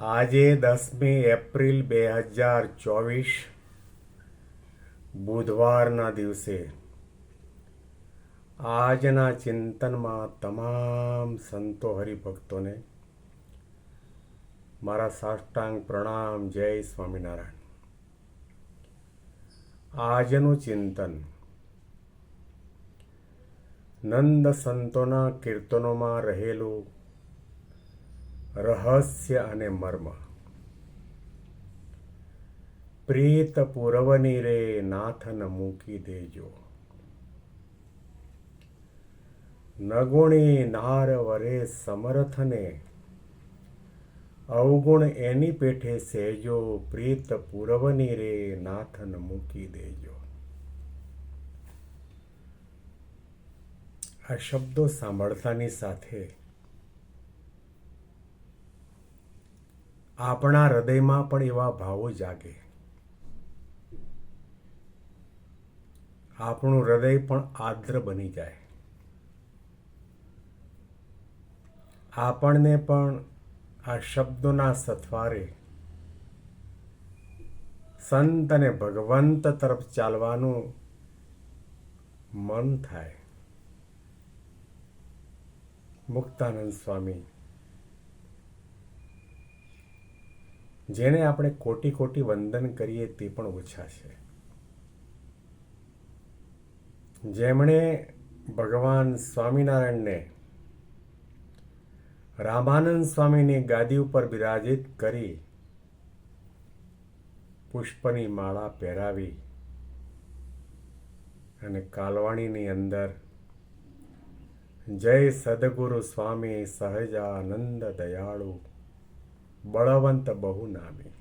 આજે દસમી એપ્રિલ બે હજાર ચોવીસ, બુધવારના દિવસે આજના ચિંતનમાં તમામ સંતો હરિભક્તોને મારા સાષ્ટાંગ પ્રણામ, જય સ્વામિનારાયણ. આજનું ચિંતન નંદ સંતોના કીર્તનોમાં રહેલું રહસ્ય અને મર્મ. પ્રીત પૂરવની રે નાથન મૂકી દેજો. નગુણી નાર વરે સમરથને. અવગુણ એની પેઠે સહેજો, પ્રીત પૂરવની રે નાથન મૂકી દેજો. આ શબ્દો સાંભળતાની સાથે આપણા હૃદયમાં પણ એવા ભાવો જાગે. આપણું હૃદય પણ આદ્ર બની જાય. આપણને પણ આ શબ્દોના સથવારે સંત અને ભગવંત તરફ ચાલવાનું મન થાય. મુક્તાનંદ સ્વામી. જેને આપણે કોટી કોટી વંદન કરીએ તે પણ ઓછા છે. જેમણે ભગવાન સ્વામિનારાયણને રામાનંદ સ્વામીની ગાદી ઉપર બિરાજિત કરી પુષ્પની માળા પહેરાવી અને કાલવાણીની અંદર જય સદગુરુ સ્વામી સહજાનંદ દયાળુ બળવંત બહુ નામી.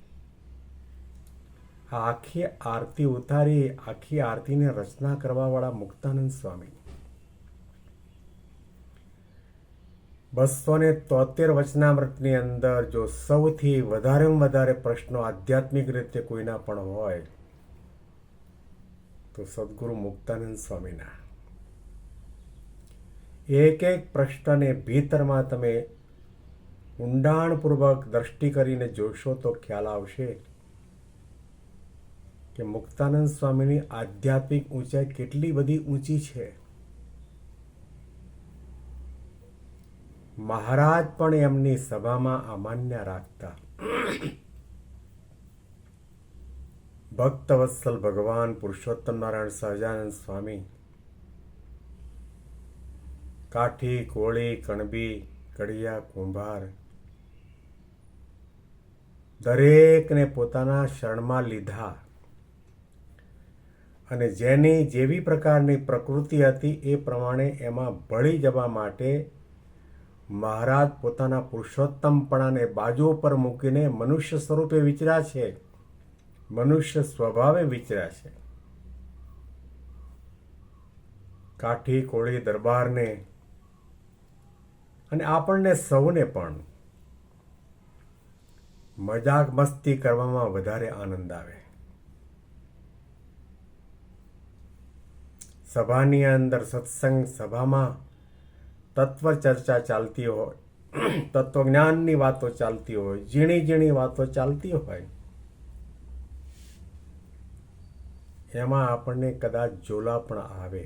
આ આખી આરતી ઉતારી, આખી આરતીને રચના કરવાવાળા મુક્તાનંદ સ્વામી. બસો ને તોતેર વચનામૃતની અંદર જો સૌથી વધારેમાં વધારે પ્રશ્નો આધ્યાત્મિક રીતે કોઈના પણ હોય, તો સદગુરુ મુક્તાનંદ સ્વામીના. એક એક પ્રશ્નને ભીતરમાં તમે ઊંડાણપૂર્વક દ્રષ્ટિ કરીને જોશો તો ખ્યાલ આવશે કે મુક્તાનંદ સ્વામીની આધ્યાત્મિક ઊંચાઈ કેટલી બધી ઊંચી છે. મહારાજ પણ એમની સભામાં અમાન્ય રાખતા. ભક્તવત્સલ ભગવાન પુરુષોત્તમ નારાયણ સહજાનંદ સ્વામી. કાઠી, કોળી, કણબી, કડિયા, કુંભાર દરેકને પોતાના શરણમાં લીધા. અને જેની જેવી પ્રકારની પ્રકૃતિ હતી એ પ્રમાણે એમાં ભળી જવા માટે મહારાજ પોતાના પુરુષોત્તમપણાને બાજુ પર મૂકીને મનુષ્ય સ્વરૂપે વિચર્યા છે. મનુષ્ય સ્વભાવે વિચર્યા છે. કાઠી, કોળી, દરબારને અને આપણને સૌને પણ મજાક મસ્તી કરવામાં વધારે આનંદ આવે. સભાની અંદર સત્સંગ સભામાં તત્વ ચર્ચા ચાલતી હોય તત્વજ્ઞાનની વાતો ચાલતી હોય, ઝીણી ઝીણી વાતો ચાલતી હોય, એમાં આપણને કદાચ જોલા પણ આવે.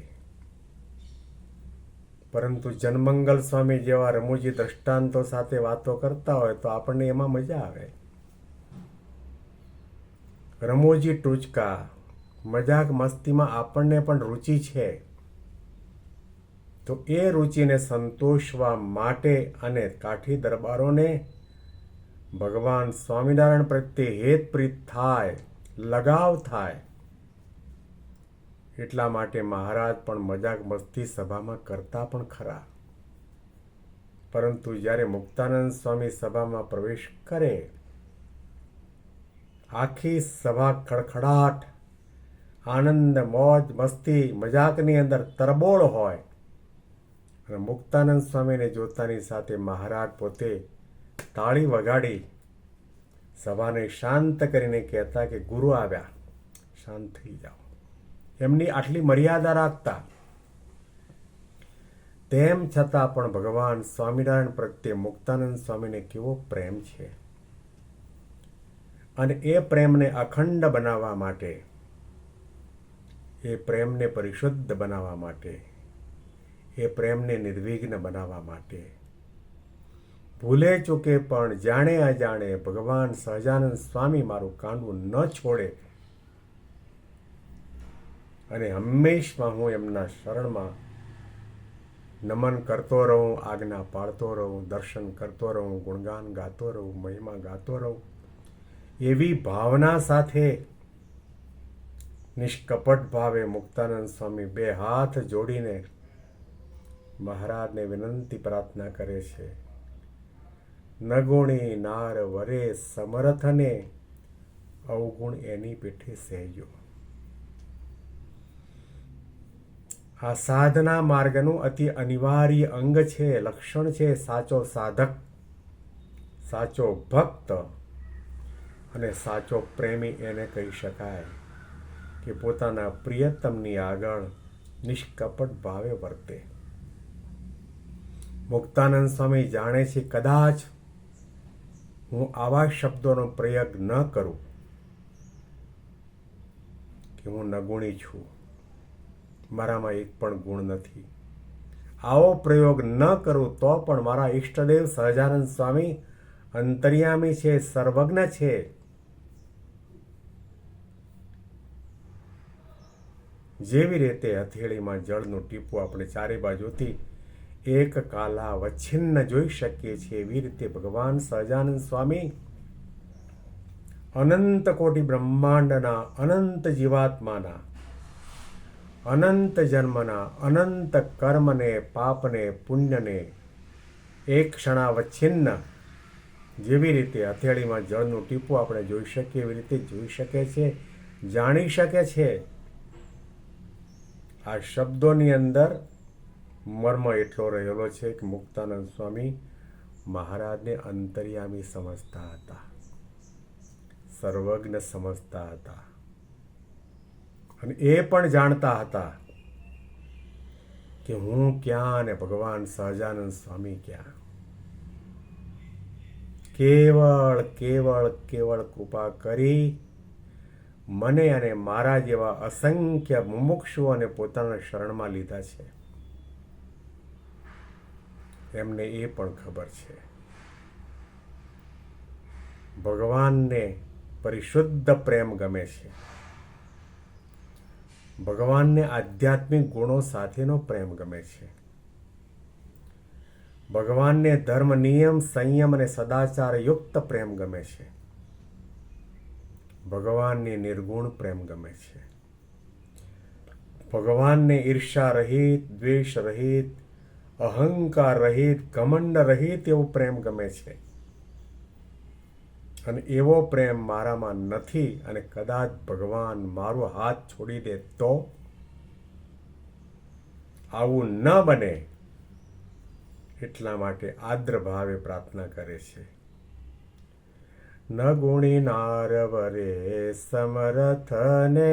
પરંતુ જનમંગલ સ્વામી જેવા રમૂજી દ્રષ્ટાંતો સાથે વાતો કરતા હોય તો આપણને એમાં મજા આવે. રમૂજી ટૂચકા. મજાક મસ્તીમાં આપણને પણ રુચિ છે. તો એ રુચિને સંતોષવા માટે અને કાઠી દરબારોને ભગવાન સ્વામિનારાયણ પ્રત્યે હેતપ્રીત થાય, લગાવ થાય. એટલા માટે મહારાજ પણ મજાક મસ્તી સભામાં કરતા પણ ખરા. પરંતુ જ્યારે મુક્તાનંદ સ્વામી સભામાં પ્રવેશ કરે આખી સભા ખડખડાટ આનંદ, મોજ, મસ્તી, મજાકની અંદર તરબોળ હોય. અને મુક્તાનંદ સ્વામીને જોતાની સાથે મહારાજ પોતે તાળી વગાડી સભાને શાંત કરીને કહેતા કે, ગુરુ આવ્યા, શાંત થઈ જાઓ. એમની આટલી મર્યાદા રાખતા. તેમ છતાં પણ ભગવાન સ્વામિનારાયણ પ્રત્યે મુક્તાનંદ સ્વામીને કેવો પ્રેમ છે. અને એ પ્રેમને અખંડ બનાવવા માટે, એ પ્રેમને પરિશુદ્ધ બનાવવા માટે, એ પ્રેમને નિર્વિઘ્ન બનાવવા માટે. ભૂલે ચૂકે પણ જાણે અજાણે ભગવાન સહજાનંદ સ્વામી મારું કાંડું ન છોડે. અને હંમેશમાં હું એમના શરણમાં નમન કરતો રહું, આજ્ઞા પાળતો રહું, દર્શન કરતો રહું, ગુણગાન ગાતો રહું, મહિમા ગાતો રહું. એવી ભાવના સાથે નિષ્કપટ ભાવે મુક્તાનંદ સ્વામી બે હાથ જોડીને મહારાજને વિનંતી પ્રાર્થના કરે છે. નગુણી નાર વરે સમરથને અવગુણ એની પીઠે સહેજો. આ સાધના માર્ગનું અતિ અનિવાર્ય અંગ છે, લક્ષણ છે, સાચો સાધક, સાચો ભક્ત અને સાચો પ્રેમી એને કહી શકાય કે પોતાના પ્રિયતમની આગળ નિષ્કપટ ભાવે વર્તે. મુક્તાનંદ સ્વામી જાણે છે, કદાચ હું આવા શબ્દોનો પ્રયોગ ન કરું કે હું નગુણી છું. મારામાં એક પણ ગુણ નથી. આવો પ્રયોગ ન કરું તો પણ મારા ઈષ્ટદેવ સહજાનંદ સ્વામી અંતર્યામી છે, સર્વજ્ઞ છે. જેવી રીતે હથેળીમાં જળનું ટીપું આપણે ચારે બાજુથી એક કાલા વચ્છિન્ન જોઈ શકીએ છીએ એવી રીતે ભગવાન સહજાનંદ સ્વામી અનંત કોટી બ્રહ્માંડના અનંત જીવાત્માના, અનંત જન્મના, અનંત કર્મને, પાપને, પુણ્યને એક ક્ષણાવચ્છિન્ન જેવી રીતે હથેળીમાં જળનું ટીપું આપણે જોઈ શકીએ એવી રીતે જોઈ શકે છે, જાણી શકે છે. આ શબ્દોની અંદર મર્મ એટલો રહેલો છે કે મુક્તાનંદ સ્વામી મહારાજને અંતર્યામી સમજતા હતા. સર્વજ્ઞ સમજતા હતા. અને એ પણ જાણતા હતા કે હું ક્યાં અને ભગવાન સહજાનંદ સ્વામી ક્યાં? કેવળ કેવળ કેવળ કૃપા કરી મને અને મારા જેવા અસંખ્ય મુમુક્ષુઓને પોતાના શરણમાં લીધા છે. એમને એ પણ ખબર છે. ભગવાનને પરિશુદ્ધ પ્રેમ ગમે છે. ભગવાનને આધ્યાત્મિક ગુણો સાથેનો પ્રેમ ગમે છે. ભગવાનને ધર્મ નિયમ, સંયમ અને સદાચાર યુક્ત પ્રેમ ગમે છે. ભગવાનની નિર્ગુણ પ્રેમ ગમે છે. ભગવાનને ઈર્ષા રહિત, દ્વેષ રહિત, અહંકાર રહિત, ઘમંડ રહિત એવો પ્રેમ ગમે છે. અને એવો પ્રેમ મારામાં નથી અને કદાચ ભગવાન મારો હાથ છોડી દે તો આવું ન બને એટલા માટે આદ્ર ભાવે પ્રાર્થના કરે છે. ન ગુણી નારવરે સમરથને.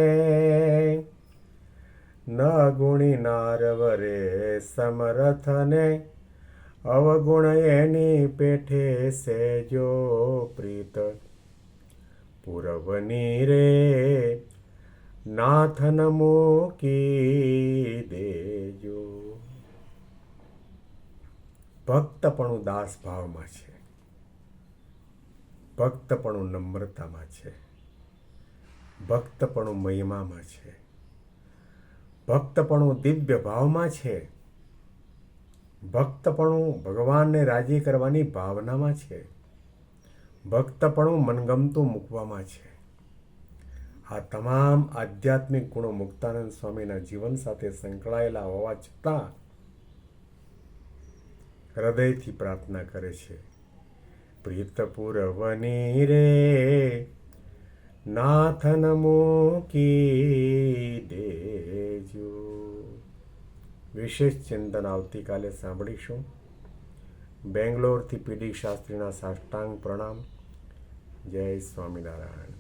ન ગુણી નારવરે સમરથને. અવગુણ એની પેઠે સેજો પ્રીત. પૂરવની રે, નાથન મૂકી દેજો. ભક્ત પણ દાસ ભાવમાં છે. ભક્તપણું નમ્રતામાં છે. ભક્તપણું મહિમામાં છે. ભક્તપણું દિવ્ય ભાવમાં છે. ભક્તપણું ભગવાનને રાજી કરવાની ભાવનામાં છે. ભક્તપણું મનગમતું મૂકવામાં છે. આ તમામ આધ્યાત્મિક ગુણો મુક્તાનંદ સ્વામીના જીવન સાથે સંકળાયેલા હોવા છતાં હૃદયથી પ્રાર્થના કરે છે. પ્રીતપુરવની રે નાથન મૂકી દેજો વિશેષ ચિંતન આવતીકાલે સાંભળીશું બેંગ્લોરથી પીડી શાસ્ત્રીના સાષ્ટાંગ પ્રણામ જય સ્વામિનારાયણ